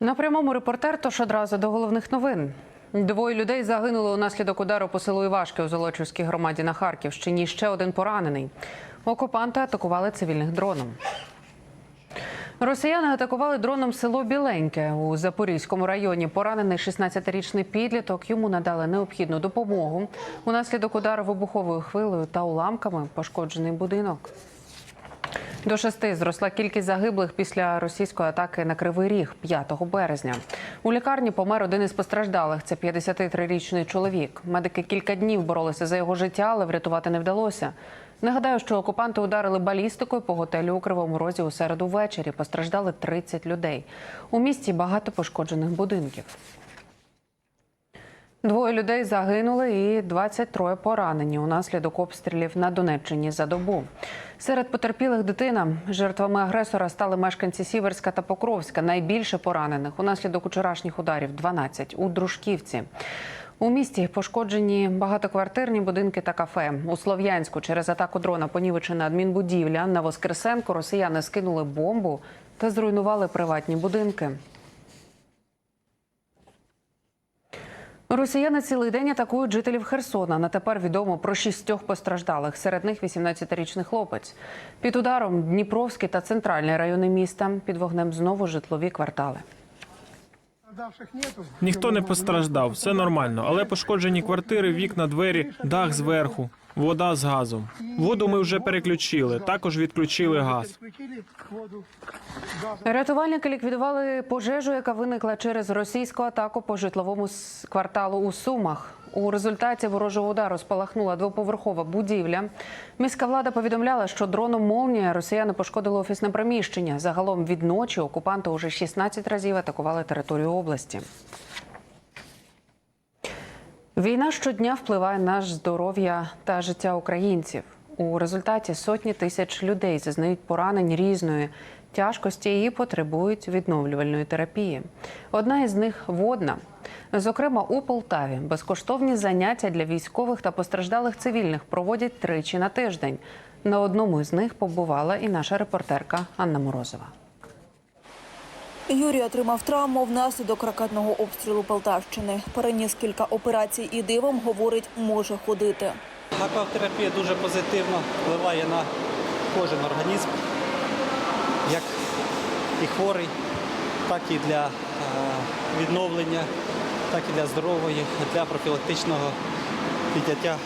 На прямому репортер, тож одразу до головних новин. Двоє людей загинули унаслідок удару по селу Івашки у Золочівській громаді на Харківщині. Ще один поранений. Окупанти атакували цивільних дроном. Росіяни атакували дроном село Біленьке у Запорізькому районі. Поранений 16-річний підліток. Йому надали необхідну допомогу. Унаслідок удару вибуховою хвилею та уламками пошкоджений будинок. До шести зросла кількість загиблих після російської атаки на Кривий Ріг 5 березня. У лікарні помер один із постраждалих. Це 53-річний чоловік. Медики кілька днів боролися за його життя, але врятувати не вдалося. Нагадаю, що окупанти ударили балістикою по готелю у Кривому Розі у середу ввечері. Постраждали 30 людей. У місті багато пошкоджених будинків. Двоє людей загинули і 23 поранені унаслідок обстрілів на Донеччині за добу. Серед потерпілих дитина жертвами агресора стали мешканці Сіверська та Покровська. Найбільше поранених унаслідок вчорашніх ударів 12 у Дружківці. У місті пошкоджені багатоквартирні будинки та кафе. У Слов'янську через атаку дрона понівечена адмінбудівля. На Воскресенку росіяни скинули бомбу та зруйнували приватні будинки. Росіяни цілий день атакують жителів Херсона. На тепер відомо про шістьох постраждалих. Серед них 18-річний хлопець. Під ударом Дніпровський та центральний райони міста. Під вогнем знову житлові квартали. Ніхто не постраждав, все нормально, але пошкоджені квартири, вікна, двері, дах зверху, вода з газом. Воду ми вже переключили, також відключили газ. Рятувальники ліквідували пожежу, яка виникла через російську атаку по житловому кварталу у Сумах. У результаті ворожого удару спалахнула двоповерхова будівля. Міська влада повідомляла, що дроном молнія росіяни пошкодили офісне приміщення. Загалом від ночі окупанти уже 16 разів атакували територію області. Війна щодня впливає на здоров'я та життя українців. У результаті сотні тисяч людей зазнають поранень різної тяжкості і потребують відновлювальної терапії. Одна із них водна. Зокрема, у Полтаві безкоштовні заняття для військових та постраждалих цивільних проводять тричі на тиждень. На одному із них побувала і наша репортерка Анна Морозова. Юрій отримав травму внаслідок ракетного обстрілу Полтавщини. Переніс кілька операцій і дивом, говорить, може ходити. Акватерапія дуже позитивно впливає на кожен організм, як і хворий, так і для е, відновлення, так і для здорової, для профілактичного підняття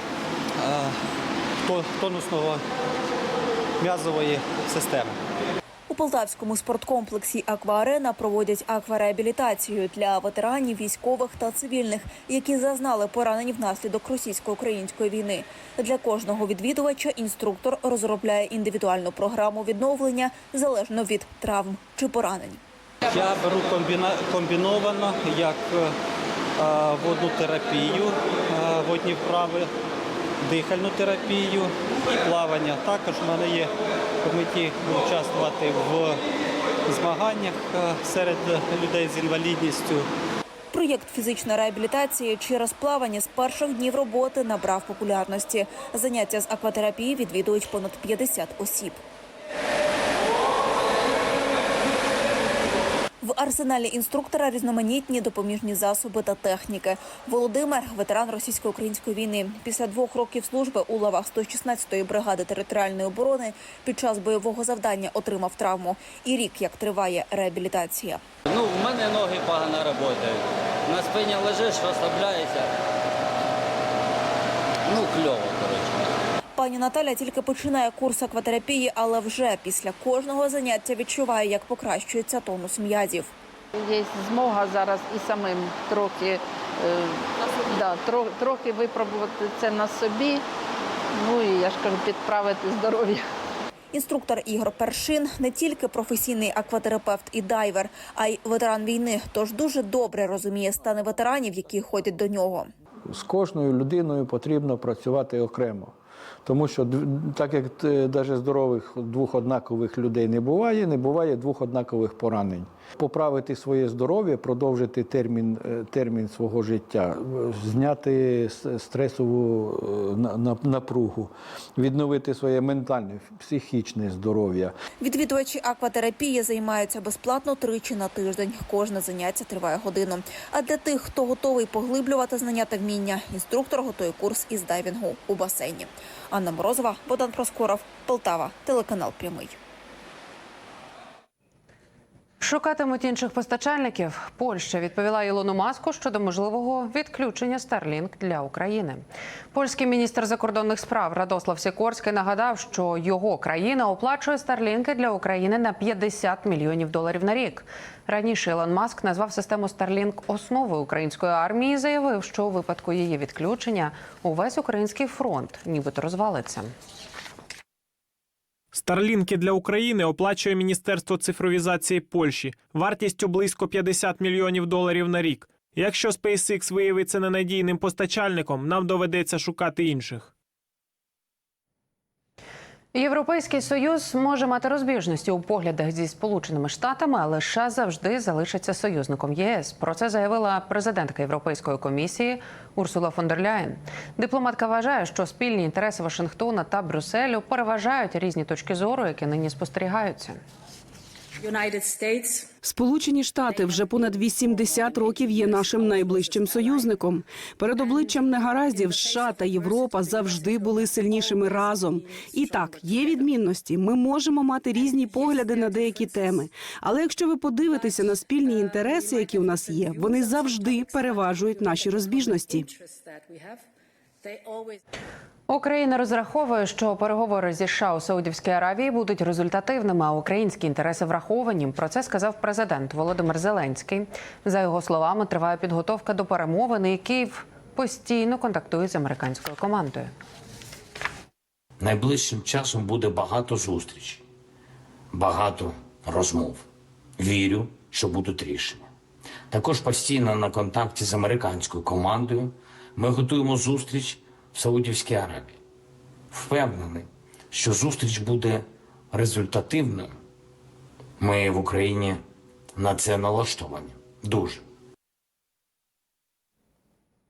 е, тонусного м'язової системи. Полтавському спорткомплексі Акваарена проводять аквареабілітацію для ветеранів, військових та цивільних, які зазнали поранень внаслідок російсько-української війни. Для кожного відвідувача інструктор розробляє індивідуальну програму відновлення залежно від травм чи поранень. Я беру комбіна- комбіновано як е, е, водну терапію, е, водні вправи, дихальну терапію і плавання. Також в мене є в меті участвувати в змаганнях е, серед людей з інвалідністю. Проєкт фізичної реабілітації через плавання з перших днів роботи набрав популярності. Заняття з акватерапії відвідують понад 50 осіб. В арсеналі інструктора різноманітні допоміжні засоби та техніки. Володимир, ветеран російсько-української війни, після двох років служби у лавах 116-ї бригади територіальної оборони під час бойового завдання отримав травму. І рік як триває реабілітація. Ну, в мене ноги погано працюють. На спині лежиш, розслабляєшся. Ну, кльово, коротше. Пані Наталя тільки починає курс акватерапії, але вже після кожного заняття відчуває, як покращується тонус м'язів. Є змога зараз і самим трохи, е, да, тро, трохи випробувати це на собі. Ну і я ж кажу, підправити здоров'я. Інструктор Ігор Першин не тільки професійний акватерапевт і дайвер, а й ветеран війни. Тож дуже добре розуміє стани ветеранів, які ходять до нього. з кожною людиною потрібно працювати окремо. Тому що так як навіть здорових двох однакових людей не буває, не буває двох однакових поранень. Поправити своє здоров'я, продовжити термін, е, термін свого життя, е, зняти стресову е, на- на- напругу, відновити своє ментальне, психічне здоров'я. Відвідувачі акватерапії займаються безплатно тричі на тиждень. Кожне заняття триває годину. А для тих, хто готовий поглиблювати знання та вміння, інструктор готує курс із дайвінгу у басейні. Анна Морозова, Богдан Проскоров, Полтава, телеканал Прямий. Шукатимуть інших постачальників. Польща відповіла Ілону Маску щодо можливого відключення Starlink для України. Польський міністр закордонних справ Радослав Сікорський нагадав, що його країна оплачує Starlink для України на 50 мільйонів доларів на рік. Раніше Ілон Маск назвав систему Starlink основою української армії. і Заявив, що у випадку її відключення увесь український фронт нібито розвалиться. Старлінки для України оплачує Міністерство цифровізації Польщі вартістю близько 50 мільйонів доларів на рік. Якщо SpaceX виявиться ненадійним постачальником, нам доведеться шукати інших. Європейський союз може мати розбіжності у поглядах зі сполученими штатами, але США завжди залишиться союзником ЄС. Про це заявила президентка Європейської комісії Урсула фон дер Ляєн. Дипломатка вважає, що спільні інтереси Вашингтона та Брюсселю переважають різні точки зору, які нині спостерігаються. Сполучені Штати вже понад 80 років є нашим найближчим союзником. Перед обличчям негараздів США та Європа завжди були сильнішими разом. І так, є відмінності. Ми можемо мати різні погляди на деякі теми. Але якщо ви подивитеся на спільні інтереси, які у нас є, вони завжди переважують наші розбіжності. Україна розраховує, що переговори зі США у Саудівській Аравії будуть результативними, а українські інтереси враховані. Про це сказав президент Володимир Зеленський. За його словами, триває підготовка до перемовин, і Київ постійно контактує з американською командою. Найближчим часом буде багато зустрічей, багато розмов. Вірю, що будуть рішення. Також постійно на контакті з американською командою ми готуємо зустріч в Саудівській Аравії. Впевнений, що зустріч буде результативною. Ми в Україні на це налаштовані. Дуже.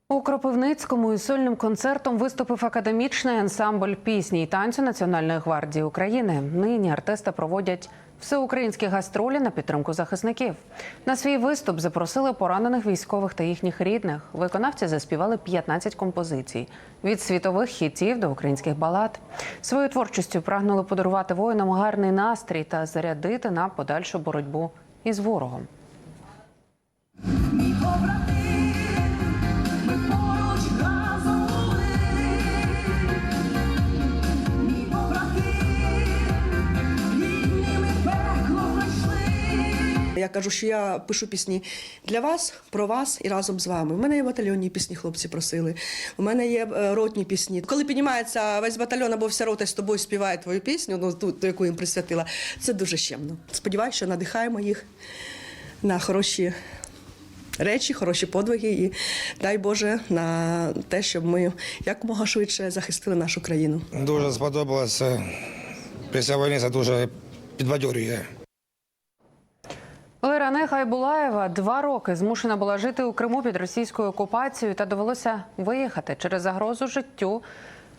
У Кропивницькому із сольним концертом виступив академічний ансамбль пісні і танцю Національної гвардії України. Нині артисти проводять всеукраїнські гастролі на підтримку захисників. На свій виступ запросили поранених військових та їхніх рідних. Виконавці заспівали 15 композицій від світових хітів до українських балад. Своєю творчістю прагнули подарувати воїнам гарний настрій та зарядити на подальшу боротьбу із ворогом. Я кажу, що я пишу пісні для вас, про вас і разом з вами. У мене є батальйонні пісні, хлопці просили. У мене є е, ротні пісні. Коли піднімається весь батальйон або вся рота з тобою співає твою пісню, ну ту, ту, яку їм присвятила, це дуже щемно. Сподіваюся, що надихаємо їх на хороші речі, хороші подвиги і дай Боже на те, щоб ми якомога швидше захистили нашу країну. Дуже сподобалося. Після війни це дуже підбадьорює. Леране Хайбулаєва два роки змушена була жити у Криму під російською окупацією та довелося виїхати через загрозу життю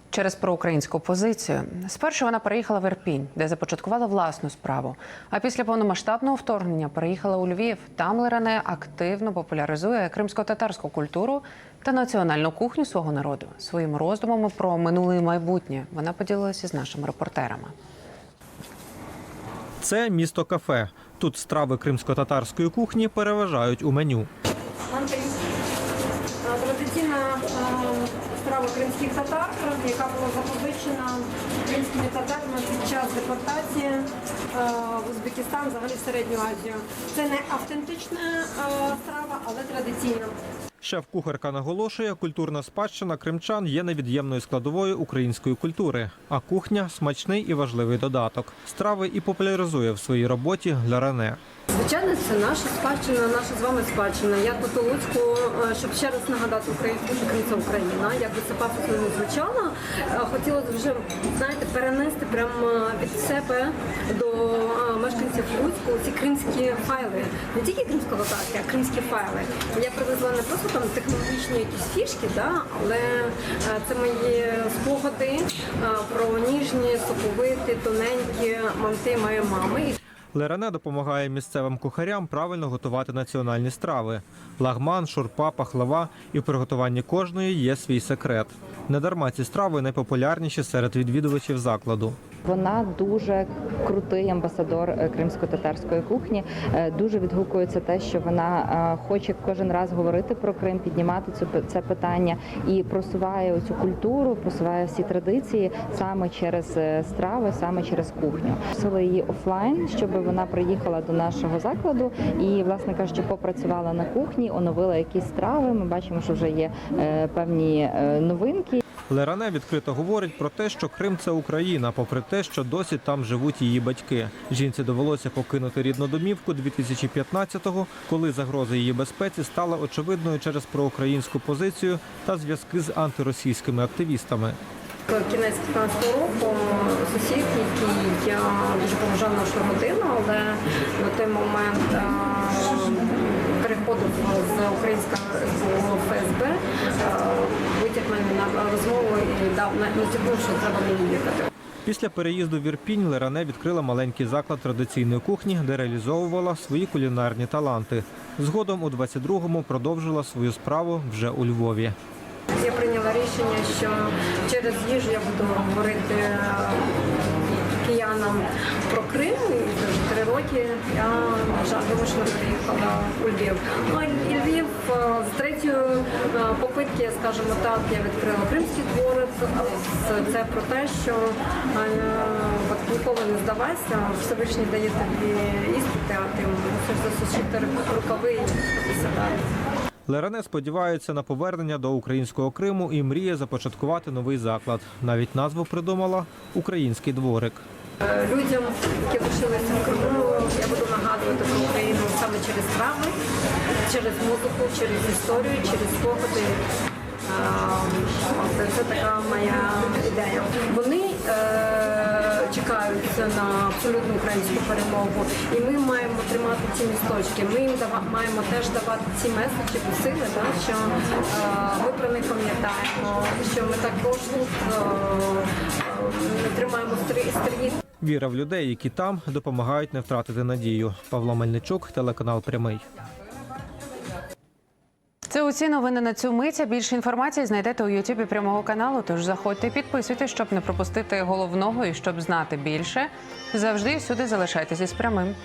через проукраїнську позицію. Спершу вона переїхала в Ірпінь, де започаткувала власну справу. А після повномасштабного вторгнення переїхала у Львів. Там Леране активно популяризує кримсько-татарську культуру та національну кухню свого народу. Своїми роздумами про минуле і майбутнє вона поділилася з нашими репортерами. Це місто кафе. Тут страви кримсько-татарської кухні переважають у меню. Традиційна е, страва кримських татар, яка була запозичена кримськими татарами під час депортації е, в Узбекистан, взагалі в Середню Азію. Це не автентична е, страва, але традиційна. Шеф-кухарка наголошує, культурна спадщина кримчан є невід'ємною складовою української культури, а кухня смачний і важливий додаток. Страви і популяризує в своїй роботі для Рене. Звичайно, це наша спадщина, наша з вами спадщина. Я у Луцьку, е, щоб ще раз нагадати українську, це Україна. Як би це пафосно не звучало, е, хотілося вже знаєте перенести прямо від себе до е, мешканців Луцьку ці кримські файли, не тільки кримсько-татарські, а кримські файли. Я привезла не просто там технологічні якісь фішки, да, але це мої спогади про ніжні, соковиті, тоненькі манти моєї мами. Лерене допомагає місцевим кухарям правильно готувати національні страви. Лагман, шурпа, пахлава і в приготуванні кожної є свій секрет. Недарма ці страви найпопулярніші серед відвідувачів закладу. Вона дуже крутий амбасадор е, кримсько-татарської кухні. Е, Дуже відгукується те, що вона е, хоче кожен раз говорити про Крим, піднімати це питання і просуває цю культуру, просуває всі традиції саме через страви, саме через кухню. Просили її офлайн, щоб вона приїхала до нашого закладу і, власне кажучи, попрацювала на кухні, оновила якісь страви. Ми бачимо, що вже є певні новинки. Леране відкрито говорить про те, що Крим це Україна, попри те, що досі там живуть її батьки. Жінці довелося покинути рідну домівку 2015-го, коли загроза її безпеці стала очевидною через проукраїнську позицію та зв'язки з антиросійськими активістами. Кінець 15 року сусід, який я дуже поважав нашу родину, але на той момент е, переходив з українського ФСБ, е, витяг мене на розмову і дав натякнув, що треба мені їхати. Після переїзду в Ірпінь Леране відкрила маленький заклад традиційної кухні, де реалізовувала свої кулінарні таланти. Згодом у 22-му продовжила свою справу вже у Львові. Я прийняла рішення, що через їжу я буду говорити киянам про Крим. Три роки я на приїхала у Львів. Ну і Львів е, з третьої е, попитки, скажімо так, я відкрила кримський дворець. Це про те, що е, ніколи не здавайся, Всевишній дає тобі іспити, а ти мусиш засушити рукави і далі. Леране сподівається на повернення до українського Криму і мріє започаткувати новий заклад. Навіть назву придумала Український дворик. Е, Людям, які лишилися в Криму, я буду нагадувати про Україну саме через травми, через музику, через історію, через спогади. Е, Це така моя ідея. Вони е, чекають на абсолютну українську перемогу, і ми маємо тримати ці місточки. Ми їм дава- маємо теж давати ці меседжі, посили, да, що е, ми про них пам'ятаємо, що ми також е, е, тримаємо стрій Віра в людей, які там допомагають не втратити надію. Павло Мельничук, телеканал Прямий. Це усі новини на цю митя. Більше інформації знайдете у Ютубі прямого каналу. Тож заходьте, підписуйтесь, щоб не пропустити головного і щоб знати більше. Завжди і всюди залишайтеся з прямим.